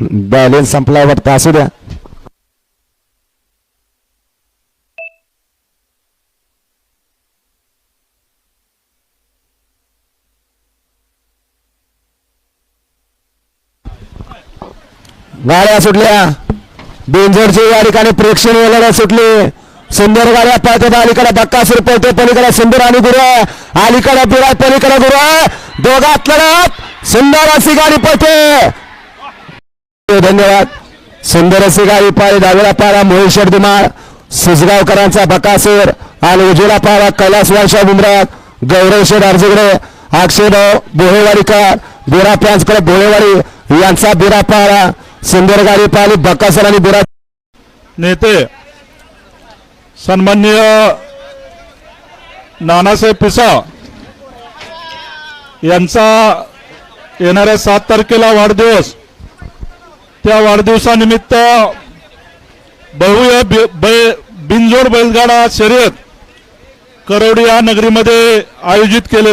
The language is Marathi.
बॅलेन्स संपला वाटतं असू द्या. गाड्या सुटल्या. बेंजरची या ठिकाणी प्रेक्षणीय लढत सुटली. सुंदर गाड्या पळतात अलीकडे बक्कासूर पळते पलीकडे सुंदर आणि गुरु. अलीकडे बिरा पलीकडे गुरु. दोघात लढत सुंदर अशी गाडी पळते. धन्यवाद. सुंदर अशी गाडी पाळी डावीला पारा मोहेश्वर दुमाळ सुजगावकरांचा बकासूर आणि उजवीला पारा कैलास वायशा बुमराग गौरव शेठ अर्जुगडे अक्षयभाऊ बोहेवाडीकर बिरा प्यांचकडे बोहेवाडी यांचा बिरा पारा सुंदर गाडी पाळी बकासूर आणि बिरा नेते सन्माननीय नानासाहेब पिसा यांचा येणाऱ्या सात तारखेला वाढदिवस. त्या वाढदिवसानिमित्त बहुया बिनजोड बैलगाडा शर्यत करवडी या नगरीमध्ये आयोजित केले